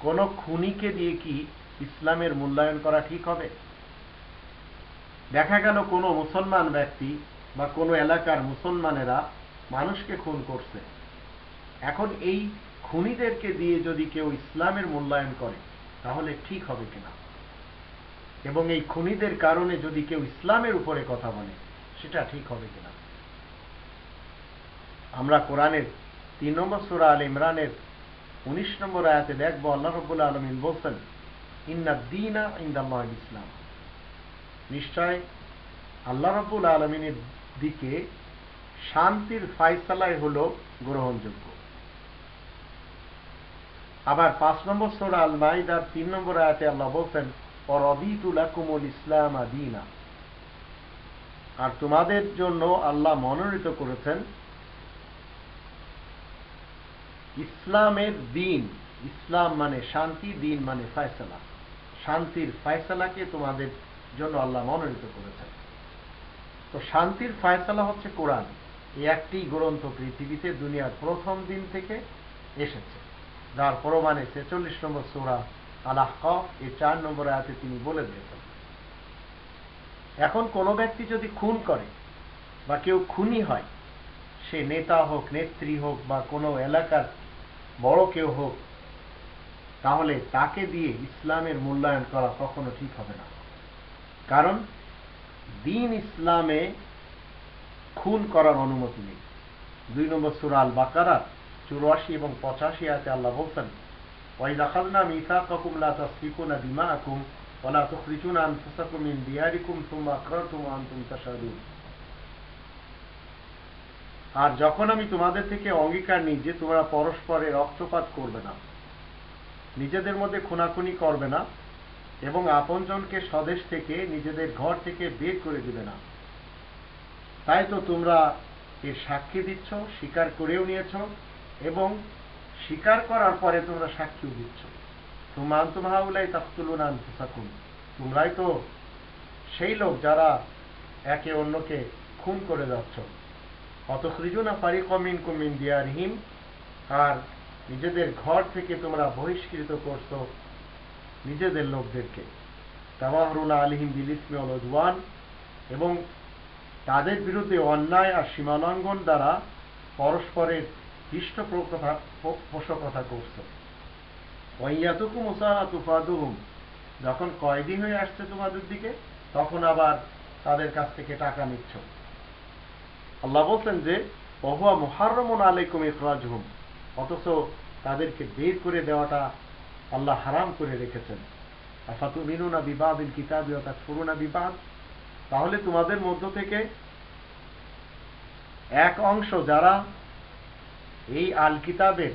কোন খুনিকে দিয়ে কি ইসলামের মূল্যায়ন করা ঠিক হবে? দেখা গেল কোনো মুসলমান ব্যক্তি বা কোনো এলাকার মুসলমানেরা মানুষকে খুন করছে। এখন এই খুনিদেরকে দিয়ে যদি কেউ ইসলামের মূল্যায়ন করে, তাহলে ঠিক হবে কিনা? এবং এই খুনিদের কারণে যদি কেউ ইসলামের উপরে কথা বলে, সেটা ঠিক হবে কিনা? আমরা কোরআনের তিন নম্বর সুরা আল ইমরানের উনিশ নম্বর আয়াতে দেখব, আল্লাহ রব্বুল আলমিন বলছেন, ইন্না দিনা ইন্দাল্লাহ ইসলাম। নিশ্চয় আল্লাহ রব্বুল আলমিনের দিকে শান্তির ফাইসালাই হল গ্রহণযোগ্য। আবার পাঁচ নম্বর সোরা আল মাইদার তিন নম্বর আয়াতে আল্লাহ বলছেন আর তোমাদের জন্য আল্লাহ মনোনীত করেছেন ইসলামের দিন। ইসলাম মানে শান্তি, দিন মানে ফায়সালা। শান্তির ফায়সালাকে তোমাদের জন্য আল্লাহ মনোনীত করেছেন। তো শান্তির ফায়সালা হচ্ছে কোরআন। এই একটি গ্রন্থ পৃথিবীতে দুনিয়ার প্রথম দিন থেকে এসেছে। যার প্রমাণে ছেচল্লিশ নম্বর সোরা আলাহ কফ এই চার নম্বর আয়াতে তিনি বলে দিয়েছেন। এখন কোনো ব্যক্তি যদি খুন করে বা কেউ খুনি হয়, সে নেতা হোক, নেত্রী হোক বা কোনো এলাকার বড় কেউ হোক, তাহলে তাকে দিয়ে ইসলামের মূল্যায়ন করা কখনো ঠিক হবে না। কারণ দিন ইসলামে খুন করার অনুমতি নেই। দুই নম্বর সুরাল বাকারা চুরাশি এবং পঁচাশি আতে আল্লাহ বলছেন وإذا أخذنا ميثاقكم لا تسفكون دماءكم ولا تخرجون أنفسكم من دياركم ثم أقررتم وأنتم تشهدون আর যখন আমি তোমাদের থেকে অঙ্গীকার নিই যে তোমরা পরস্পরে রক্তপাত করবে না নিজেদের মধ্যে খুনাখুনি করবে না এবং আপনজনকে স্বদেশ থেকে নিজেদের ঘর থেকে বের করে দিবে না তাই তো তোমরা এর সাক্ষী দিচ্ছ স্বীকার করেও নিয়েছ এবং স্বীকার করার পরে তোমরা সাক্ষীও দিচ্ছ। তোমার আন্তমাহাউলাই তাকুলুন আনফুসাকুন তোমরাই তো সেই লোক যারা একে অন্যকে খুন করে যাচ্ছ। অত অতখরিজুনা পারি কমিন কুমিন দিয়ারহিম। আর নিজেদের ঘর থেকে তোমরা বহিষ্কৃত করছ নিজেদের লোকদেরকে। তামাহরুনা আলিহিম বিলিসমে অলজওয়ান এবং তাদের বিরুদ্ধে অন্যায় আর সীমালঙ্ঘন দ্বারা পরস্পরের পৃষ্ঠপোষকতা করছে। ওয়াইয়াতুকুম ওসানা তুফাদুহুম যখন কয়দিন হয়ে আসছে তোমাদের দিকে, তখন আবার তাদের কাছ থেকে টাকা নিচ্ছ। আল্লাহ বলছেন যে বহুয়া মুহাররমুন আলাইকুম ইখরাজহুম। অথচ তাদেরকে বের করে দেওয়াটা আল্লাহ হারাম করে রেখেছেন। আফাতু মিনুনা বিবাদিল কিতাবি ও তাকফুরুনা বিবাদ? তাহলে তোমাদের মধ্য থেকে এক অংশ যারা এই আল কিতাবের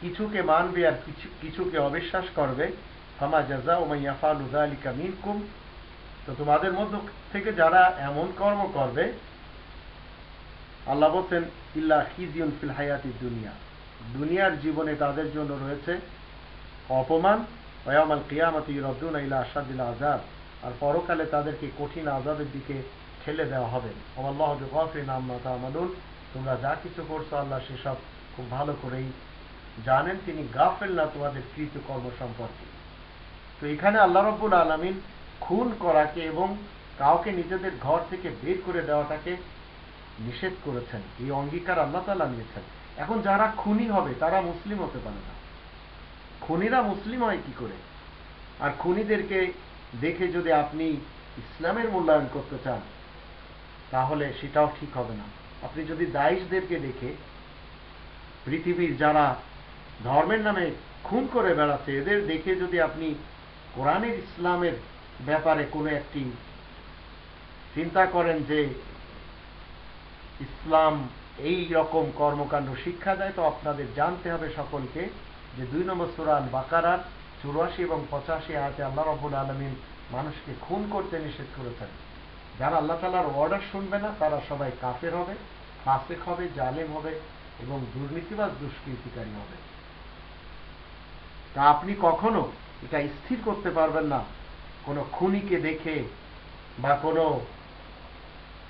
কিছুকে মানবে আর কিছু, কিছুকে অবিশ্বাস করবে। ফামা জাজা ওমাইয়াফাল উজালিকা মিনকুম। তো তোমাদের মধ্য থেকে যারা এমন কর্ম করবে, আল্লাহ বলছেন, ইল্লা খিজিউন ফিল হায়াতি দুনিয়া। দুনিয়ার জীবনে তাদের জন্য রয়েছে অপমান। ওয়ামাল কিয়ামতি রদ্দুন ইলা আসাদিল আজাব আর পরকালে তাদেরকে কঠিন আজাদের দিকে ঠেলে দেওয়া হবে। আল্লাহ গফরিন আম্মা তামালুন তোমরা যা কিছু করছ আল্লাহ সেসব খুব ভালো করেই জানেন। তিনি গাফেল না, তোমাদের কৃত কর্ম সম্পর্কে। তো এখানে আল্লাহ রব্বুল আলমিন খুন করাকে এবং কাউকে নিজেদের ঘর থেকে বের করে দেওয়াটাকে নিষেধ করেছেন। এই অঙ্গীকার আল্লাহ তালা নিয়েছেন। এখন যারা খুনি হবে, তারা মুসলিম হতে পারে না। খুনিরা মুসলিম হয় কি করে? আর খুনিদেরকে দেখে যদি আপনি ইসলামের মূল্যায়ন করতে চান, তাহলে সেটাও ঠিক হবে না। আপনি যদি দাইশদেরকে দেখে পৃথিবীর যারা ধর্মের নামে খুন করে বেড়াচ্ছে, এদের দেখে যদি আপনি কোরআনের ইসলামের ব্যাপারে কোনো একটি চিন্তা করেন যে ইসলাম এই রকম কর্মকাণ্ড শিক্ষা দেয়, তো আপনাদের জানতে হবে সকলকে যে দুই নম্বর সুরান বাকারার চুরাশি এবং পঁচাশি আয়াতে আল্লাহ রব্বুল আলমিন মানুষকে খুন করতে নিষেধ করেছেন। যারা আল্লাহ তালার অর্ডার শুনবে না, তারা সবাই কাফের হবে, ফাসেক হবে, জালেম হবে এবং দুর্নীতিবাজ দুষ্কৃতিকারী হবে। তা আপনি কখনো এটা স্থির করতে পারবেন না, কোনো খুনিকে দেখে বা কোনো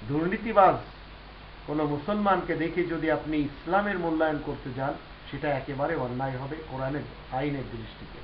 দুর্নীতিবাজ, কোনো মুসলমানকে দেখে যদি আপনি ইসলামের মূল্যায়ন করতে যান, সেটা একেবারে অন্যায় হবে কোরআনের আইনের দৃষ্টিতে।